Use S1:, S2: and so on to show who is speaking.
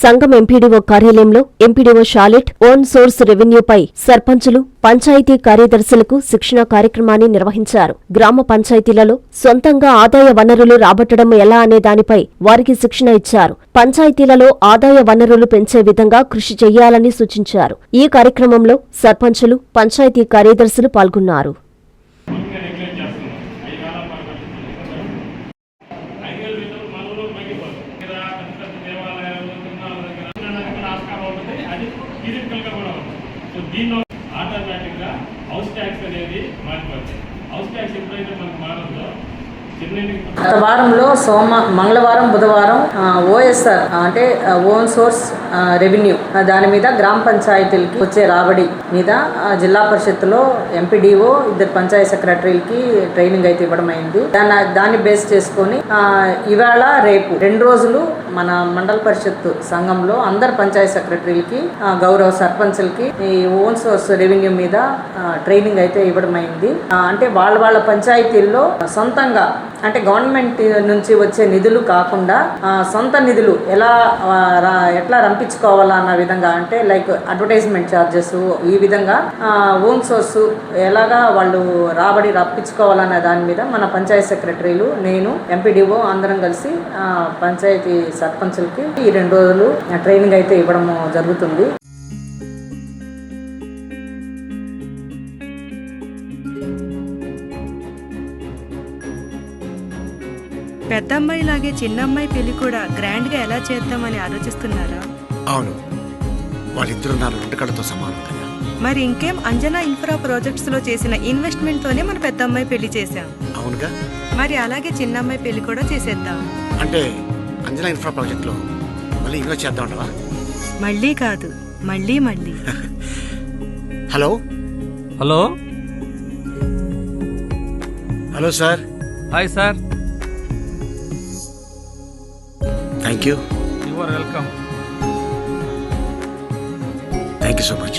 S1: సంఘం ఎంపీడీఓ కార్యాలయంలో MPDO Shalet own source రెవెన్యూపై సర్పంచులు పంచాయతీ కార్యదర్శులకు శిక్షణా కార్యక్రమాన్ని నిర్వహించారు. గ్రామ పంచాయతీలలో సొంతంగా ఆదాయ వనరులు రాబట్టడం ఎలా అనే దానిపై వారికి శిక్షణ ఇచ్చారు. పంచాయతీలలో ఆదాయ వనరులు పెంచే విధంగా కృషి చేయాలని సూచించారు. ఈ కార్యక్రమంలో సర్పంచులు పంచాయతీ కార్యదర్శులు పాల్గొన్నారు.
S2: ఉంటుంది. అది ఫిజికల్గా కూడా ఉంటుంది. సో దీనిలో ఆటోమేటిక్గా హౌస్ ట్యాక్స్ అనేది మారిపోతుంది హౌస్ ట్యాక్స్ ఎప్పుడైతే మనకు మారదో
S3: గత వారంలో సోమ మంగళవారం బుధవారం ఓఎస్ఆర్ అంటే ఓన్ సోర్స్ రెవెన్యూ దాని మీద గ్రామ పంచాయతీలకి వచ్చే రాబడి మీద జిల్లా పరిషత్లో ఎంపీడీఓ ఇద్దరు పంచాయత్ సెక్రటరీలకి ట్రైనింగ్ అయితే ఇవ్వడం అయింది. దాన్ని దాన్ని బేస్ చేసుకొని ఇవాళ రేపు రెండు రోజులు మన మండల పరిషత్ సంఘంలో అందరు పంచాయత్ సెక్రటరీలకి గౌరవ సర్పంచ్లకి ఈ ఓన్ సోర్స్ రెవెన్యూ మీద ట్రైనింగ్ అయితే ఇవ్వడం అయింది. అంటే వాళ్ళ వాళ్ళ పంచాయతీల్లో సొంతంగా అంటే గవర్నమెంట్ నుంచి వచ్చే నిధులు కాకుండా సొంత నిధులు ఎలా రా- ఎట్లా రంపించుకోవాలా అన్న విధంగా అంటే లైక్ అడ్వర్టైజ్మెంట్ ఛార్జెస్ ఈ విధంగా ఓన్ సోర్స్ ఎలాగా వాళ్ళు రాబడి రప్పించుకోవాలన్న దాని మీద మన పంచాయత్ సెక్రటరీలు నేను ఎంపీడీఓ అందరం కలిసి పంచాయతీ సర్పంచులకి ఈ రెండు రోజులు ట్రైనింగ్ అయితే ఇవ్వడం జరుగుతుంది.
S4: పెద్దమ్మాయి లాగే చిన్నమ్మాయి పెళ్ళి కూడా గ్రాండ్గా ఎలా చేద్దామని ఆలోచిస్తున్నారా?
S5: అవును. వాళ్ళిద్దరూ నా రెండు కళ్ళతో సమానం కదా.
S4: మరి ఇంకేం అంజనా ఇన్ఫ్రా ప్రాజెక్ట్స్లో చేసిన ఇన్వెస్ట్మెంట్ తోనే మన పెద్దమ్మాయి పెళ్ళి చేశాం.
S5: అవునుగా.
S4: మరి అలాగే చిన్నమ్మాయి పెళ్ళి కూడా చేసేద్దాం.
S5: అంటే అంజనా ఇన్ఫ్రా ప్రాజెక్ట్లో మళ్ళీ ఇన్వెస్ట్ చేద్దాం అంటావా?
S4: మళ్ళీ కాదు మళ్ళీ మళ్ళీ.
S5: Hello?
S6: Hello?
S5: Hello sir.
S6: Hi sir.
S5: Thank you
S6: you are welcome
S5: thank you so much